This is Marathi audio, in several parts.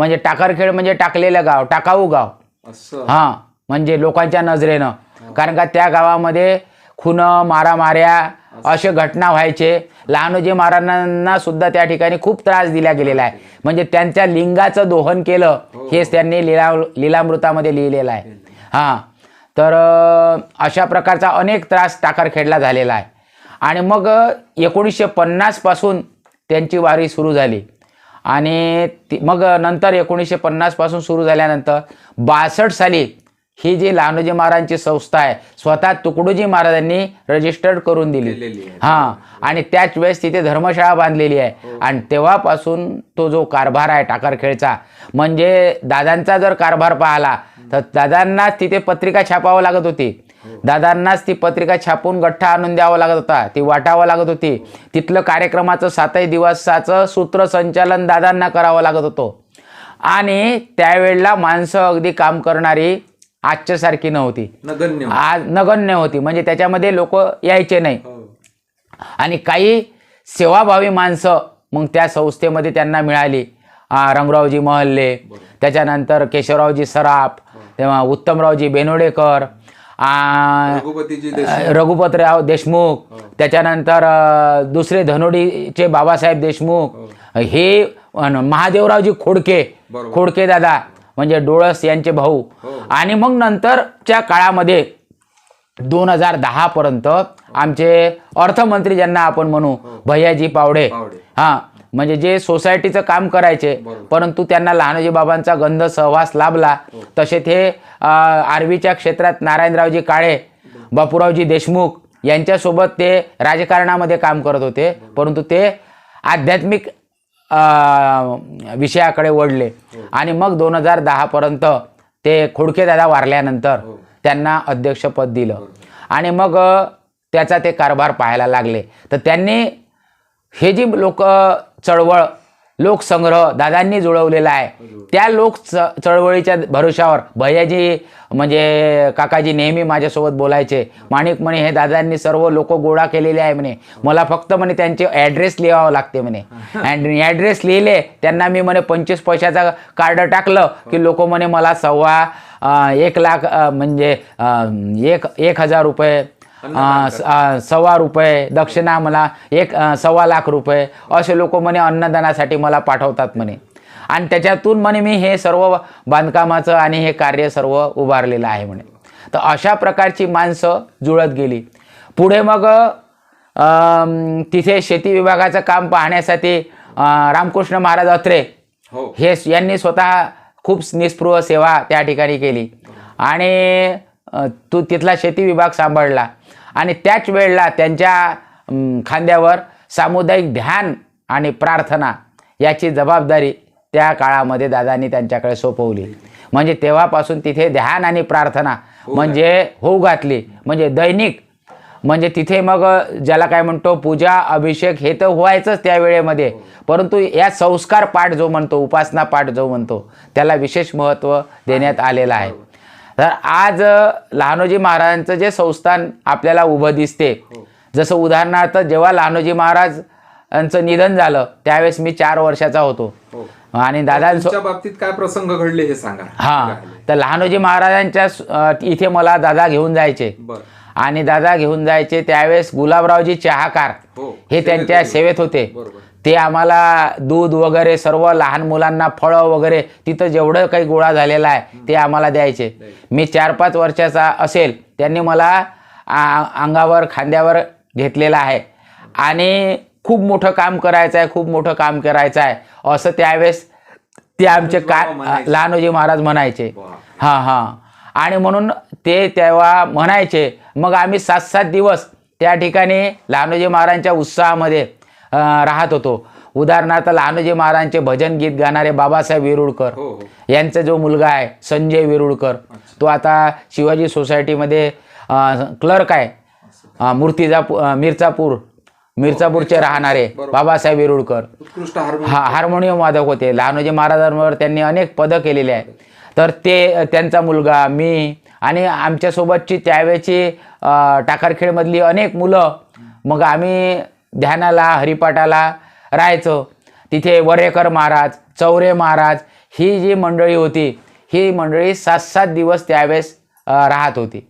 म्हणजे टाकरखेड म्हणजे टाकलेलं गाव टाकाऊ गाव. हां म्हणजे लोकांच्या नजरेनं. कारण का त्या गावामध्ये खून मारामाऱ्या असे. घटना व्हायचे. लहानोजी महाराजांना सुद्धा त्या ठिकाणी खूप त्रास दिला गेलेला आहे. म्हणजे त्यांच्या लिंगाचं दोहन केलं हेच त्यांनी लीला लीलामृतामध्ये लिहिलेलं आहे. हां तर अशा प्रकारचा अनेक त्रास टाकरखेडला झालेला आहे. आणि मग एकोणीसशे पन्नासपासून त्यांची वारी सुरू झाली. आणि ती मग नंतर एकोणीसशे पन्नासपासून सुरू झाल्यानंतर बासष्ट साली ही जी लहानोजी महाराजांची संस्था आहे स्वतः तुकडोजी महाराजांनी रजिस्टर्ड करून दिली. हां आणि त्याच वेळेस तिथे धर्मशाळा बांधलेली आहे. आणि तेव्हापासून तो जो कारभार आहे टाकरखेळचा म्हणजे दादांचा जर कारभार पाहिला तर दादांनाच तिथे पत्रिका छापावं लागत होती. दादांनाच ती पत्रिका छापून गठ्ठा आणून द्यावा लागत होता. ती वाटावं लागत होती. तिथलं कार्यक्रमाचं सातही दिवसाचं सूत्रसंचालन दादांना करावं लागत होतं. आणि त्यावेळेला माणसं अगदी काम करणारी आजच्यासारखी नव्हती नगण्य आज नगण्य होती. म्हणजे त्याच्यामध्ये लोक यायचे नाही. हो. आणि काही सेवाभावी माणसं मग त्या संस्थेमध्ये त्यांना मिळाली. रंगरावजी महल्ले त्याच्यानंतर केशवरावजी सराफ तेव्हा उत्तमरावजी बेनोडेकर रघुपतराव देशमुख. त्याच्यानंतर अ, दुसरे धनोडीचे बाबासाहेब देशमुख. हे. अन महादेवरावजी खोडके. खोडके दादा म्हणजे डोळस यांचे भाऊ. आणि मग नंतरच्या काळामध्ये दोन हजार दहा पर्यंत आमचे अर्थमंत्री ज्यांना आपण म्हणू भैयाजी पावडे. हा म्हणजे जे सोसायटीचं काम करायचे परंतु त्यांना लहानोजी बाबांचा गंध सहवास लाभला तसे ते आर्वीच्या क्षेत्रात नारायणरावजी काळे बापूरावजी देशमुख यांच्यासोबत ते राजकारणामध्ये काम करत होते परंतु ते आध्यात्मिक विषयाकडे वळले. आणि मग दोन हजार दहापर्यंत ते खोडकेदादा वारल्यानंतर त्यांना अध्यक्षपद दिलं. आणि मग त्याचा ते कारभार पाहायला लागले. तर त्यांनी हे जी लोक चळवळ लोकसंग्रह दादांनी जुळवलेला आहे. त्या लोक च चळवळीच्या भरोशावर भैयाजी म्हणजे काकाजी नेहमी माझ्यासोबत बोलायचे. माणिक म्हणे हे दादांनी सर्व लोक गोळा केलेले आहे म्हणे. मला फक्त म्हणे त्यांचे ॲड्रेस लिहावं लागते म्हणे. आणि ॲड्रेस लिहिले त्यांना मी म्हणे पंचवीस पैशाचा कार्ड टाकलं की लोक म्हणे मला सव्वा एक लाख म्हणजे एक एक हजार रुपये सव्वा रुपये दक्षिणा मला एक सव्वा लाख रुपये असे लोक म्हणे अन्नदानासाठी मला पाठवतात म्हणे. आणि त्याच्यातून म्हणे मी हे सर्व बांधकामाचं आणि हे कार्य सर्व उभारलेलं आहे म्हणे. तर अशा प्रकारची माणसं जुळत गेली. पुढे मग तिथे शेती विभागाचं काम पाहण्यासाठी रामकृष्ण महाराज अत्रे हो. हे यांनी स्वतः खूप निस्पृह सेवा त्या ठिकाणी केली. आणि तो तिथला शेती विभाग सांभाळला. आणि त्याच वेळेला त्यांच्या खांद्यावर सामुदायिक ध्यान आणि प्रार्थना याची जबाबदारी त्या काळामध्ये दादांनी त्यांच्याकडे सोपवली. म्हणजे तेव्हापासून तिथे ध्यान आणि प्रार्थना म्हणजे होऊ घातली. म्हणजे दैनिक म्हणजे तिथे मग ज्याला काय म्हणतो पूजा अभिषेक हे तर व्हायचंच त्या वेळेमध्ये. परंतु या संस्कार पाठ जो म्हणतो उपासना पाठ जो म्हणतो त्याला विशेष महत्त्व देण्यात आलेलं आहे. तर आज लहानोजी महाराजांचं जे संस्थान आपल्याला उभं दिसते. जसं उदाहरणार्थ जेव्हा लहानोजी महाराज यांचं निधन झालं त्यावेळेस मी चार वर्षाचा होतो. हो. आणि दादांसो तुमच्या बाबतीत काय प्रसंग घडले हे सांगा. हां. तर लहानोजी महाराजांच्या इथे मला दादा घेऊन जायचे. आणि दादा घेऊन जायचे त्यावेळेस गुलाबरावजी चहाकार हो. हे त्यांच्या सेवेत होते. बरोबर. ते आम्हाला दूध वगैरे सर्व लहान मुलांना फळं वगैरे तिथं जेवढं काही गोळा झालेला आहे ते आम्हाला द्यायचे. मी चार पाच वर्षाचा असेल त्यांनी मला अंगावर खांद्यावर घेतलेला आहे. आणि खूप मोठं काम करायचं आहे खूप मोठं काम करायचं आहे. असं त्यावेळेस ते आमचे का. लहानोजी महाराज म्हणायचे. हां हां. आणि म्हणून ते तेव्हा म्हणायचे मग आम्ही सात सात दिवस त्या ठिकाणी लहानोजी महाराजांच्या उत्साहामध्ये राहत होतो. उदाहरणार्थ लहानोजी महाराजांचे भजन गीत गाणारे बाबासाहेब वेरुळकर हो हो. यांचा जो मुलगा आहे संजय वेरुळकर तो आता शिवाजी सोसायटीमध्ये क्लर्क आहे. मूर्तिजापूर अं, मिरचापूर मिरचापूरचे राहणारे बाबासाहेब वेरुळकर हा हार्मोनियम वादक होते. लहानोजी महाराजांवर त्यांनी अनेक पदं केलेली आहे तर ते त्यांचा मुलगा मी आणि आमच्यासोबतची त्यावेळेची टाकरखेडमधली अनेक मुलं. मग आम्ही ध्यानाला हरिपाठाला राहायचो. तिथे वरेकर महाराज चौरे महाराज ही जी मंडळी होती ही मंडळी सात सात दिवस त्यावेळेस राहत होती.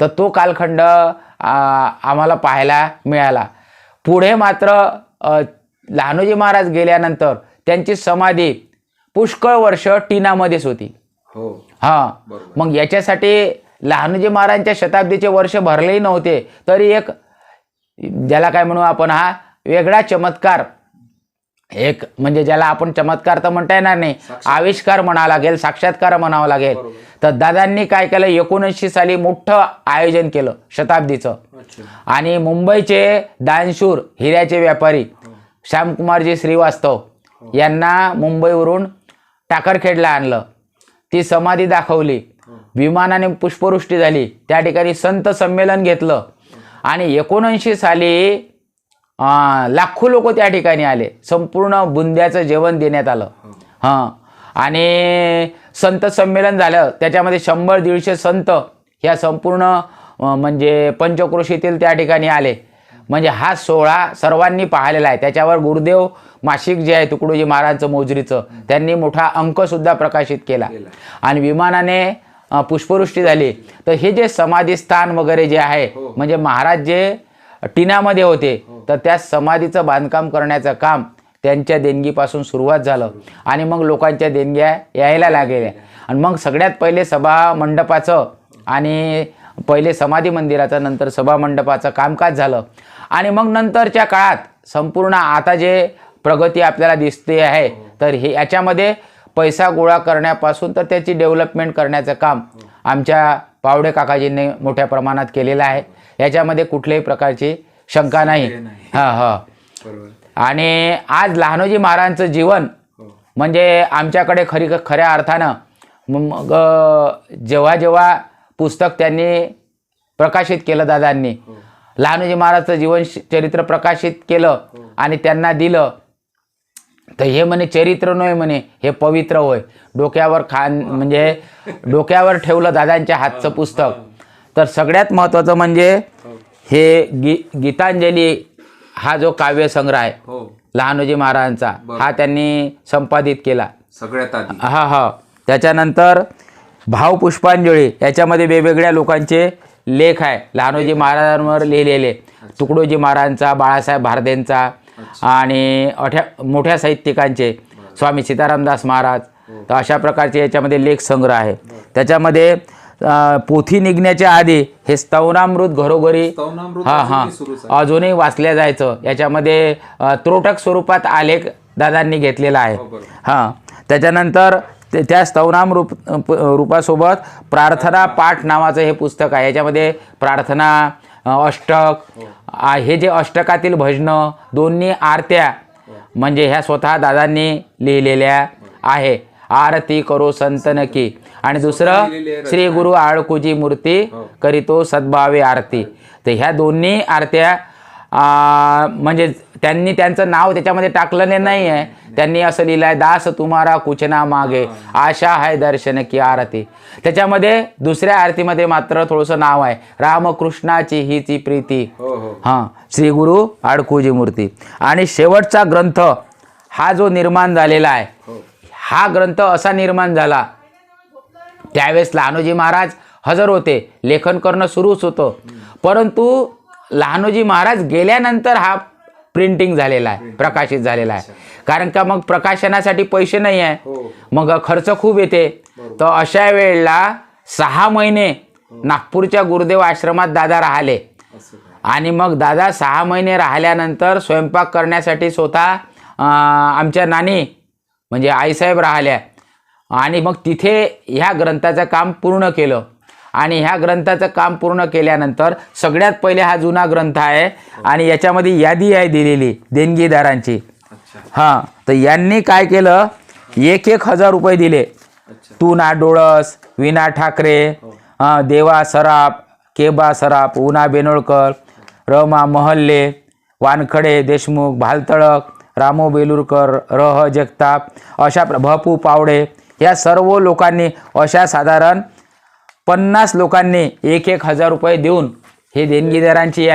तर तो कालखंड आम्हाला पाहायला मिळाला. पुढे मात्र लहानोजी महाराज गेल्यानंतर त्यांची समाधी पुष्कळ वर्ष टीनामध्येच होती. हो. हां. मग याच्यासाठी लहानोजी महाराजांच्या शताब्दीचे वर्ष भरलेही नव्हते तरी एक ज्याला काय म्हणू आपण हा वेगळा चमत्कार. एक म्हणजे ज्याला आपण चमत्कार तर म्हणता येणार नाही आविष्कार म्हणावा लागेल साक्षात्कार म्हणावं लागेल. तर दादांनी काय केलं एकोणऐंशी साली मोठं आयोजन केलं शताब्दीचं. आणि मुंबईचे दानशूर हिऱ्याचे व्यापारी श्यामकुमारजी श्रीवास्तव यांना मुंबईवरून टाकरखेडला आणलं. ती समाधी दाखवली. विमानाने पुष्पवृष्टी झाली. त्या ठिकाणी संत संमेलन घेतलं. आणि एकोणऐंशी साली लाखो लोक त्या ठिकाणी आले. संपूर्ण बुंद्याचं जेवण देण्यात आलं. हां. आणि संत संमेलन झालं. त्याच्यामध्ये शंभर दीडशे संत ह्या संपूर्ण म्हणजे पंचक्रोशीतील त्या ठिकाणी आले. म्हणजे हा सोहळा सर्वांनी पाहिलेला आहे. त्याच्यावर गुरुदेव मासिक जे आहे तुकडोजी महाराजांचं मोजरीचं त्यांनी मोठा अंकसुद्धा प्रकाशित केला. आणि विमानाने पुष्पवृष्टी झाली. तर हे जे समाधीस्थान वगैरे जे आहे हो. म्हणजे महाराज जे टीनामध्ये होते तर त्या समाधीचं बांधकाम करण्याचं काम त्यांच्या देणगीपासून सुरुवात झालं. आणि मग लोकांच्या देणग्या यायला लागलेल्या आणि मग सगळ्यात पहिले सभा मंडपाचं आणि पहिले समाधी मंदिराचं नंतर सभा मंडपाचं कामकाज झालं. आणि मग नंतरच्या काळात संपूर्ण आता जे प्रगती आपल्याला दिसते आहे तर हे याच्यामध्ये पैसा गोळा करण्यापासून तर त्याची डेव्हलपमेंट करण्याचं काम आमच्या पावडे काकाजींनी मोठ्या प्रमाणात केलेलं आहे. याच्यामध्ये कुठल्याही प्रकारची शंका नाही. हां हां. आणि आज लहानोजी महाराजांचं जीवन हो. म्हणजे आमच्याकडे खरी खऱ्या अर्थानं मग जेव्हा जेव्हा पुस्तक त्यांनी प्रकाशित केलं दादांनी हो. लहानोजी महाराजचं जीवन चरित्र प्रकाशित केलं आणि त्यांना दिलं तर हे म्हणे चरित्र नव्हे म्हणे हे पवित्र होय. डोक्यावर खान म्हणजे डोक्यावर ठेवलं दादांच्या हातचं पुस्तक. तर सगळ्यात महत्त्वाचं म्हणजे हो. हे गी गीतांजली हा जो काव्यसंग्रह आहे हो. लहानोजी महाराजांचा हा त्यांनी संपादित केला. सगळ्यात हा हा. त्याच्यानंतर भाव पुष्पांजली याच्यामध्ये वेगवेगळ्या लोकांचे लेख आहे. लहानोजी महाराजांवर लिहिलेले. तुकडोजी महाराजांचा बाळासाहेब भारदेंचा आणि अठ्या मोठ्या साहित्यिकांचे स्वामी सीतारामदास महाराज तर अशा प्रकारचे याच्यामध्ये लेख संग्रह आहे. त्याच्यामध्ये पोथी निघण्याच्या आधी हे स्तवनामृत घरोघरी हा हा अजूनही वाचल्या जायचं. याच्यामध्ये त्रोटक स्वरूपात आलेख दादांनी घेतलेला आहे. हो. हां. त्याच्यानंतर त्या स्तवनाम रूप रूपासोबत प्रार्थना. पाठ नावाचं हे पुस्तक आहे. याच्यामध्ये प्रार्थना अष्टक. आ, हे जे अष्टकातील भजनं दोन्ही आरत्या म्हणजे ह्या स्वतः दादांनी लिहिलेल्या आहे. आरती करो संतन की. आणि दुसरं श्री गुरु आळकुजी मूर्ती हो. करीतो सद्भावे आरती. तर ह्या दोन्ही आरत्या म्हणजे त्यांनी त्यांचं नाव त्याच्यामध्ये टाकलेलं नाही. आहे त्यांनी असं लिहिलं आहे दास तुम्हारा कुचना मागे. आशा आहे दर्शन की आरती. त्याच्यामध्ये दुसऱ्या आरतीमध्ये मात्र थोडंसं नाव आहे. रामकृष्णाची हीची प्रीती. हो हो. हां श्री गुरु आडकुजी मूर्ती. आणि शेवटचा ग्रंथ हा जो निर्माण झालेला आहे हो. हा ग्रंथ असा निर्माण झाला. त्यावेळेस लहानोजी महाराज हजर होते. लेखन करणं सुरूच होतं. परंतु लहानोजी महाराज गेल्यानंतर हा प्रिंटिंग झालेला आहे प्रकाशित झालेला आहे. कारण का मग प्रकाशनासाठी पैसे नाही आहे. हो. मग खर्च खूप येते. तर अशा वेळेला सहा महिने नागपूरच्या गुरुदेव आश्रमात दादा राहिले. आणि मग दादा सहा महिने राहिल्यानंतर स्वयंपाक करण्यासाठी स्वतः आमच्या नानी म्हणजे आईसाहेब राहिल्या आणि मग तिथे ह्या ग्रंथाचं काम पूर्ण केलं. आणि ह्या ग्रंथाचं काम पूर्ण केल्यानंतर सगळ्यात पहिले हा जुना ग्रंथ आहे आणि याच्यामध्ये यादी आहे दिलेली देणगीदारांची. हां तर यांनी काय केलं? एक एक हजार रुपये दिले. तू ना डोळस विना ठाकरे अं, देवा सराफ केबा सराफ उना बेनोळकर रमा महल्ले वानखडे देशमुख भालतळक रामो बेलुरकर रह जगताप अशा भपू पावडे या सर्व लोकांनी अशा साधारण पन्नास लोकांनी एक एक हजार रुपये देऊन हे देणगीदारांची यादी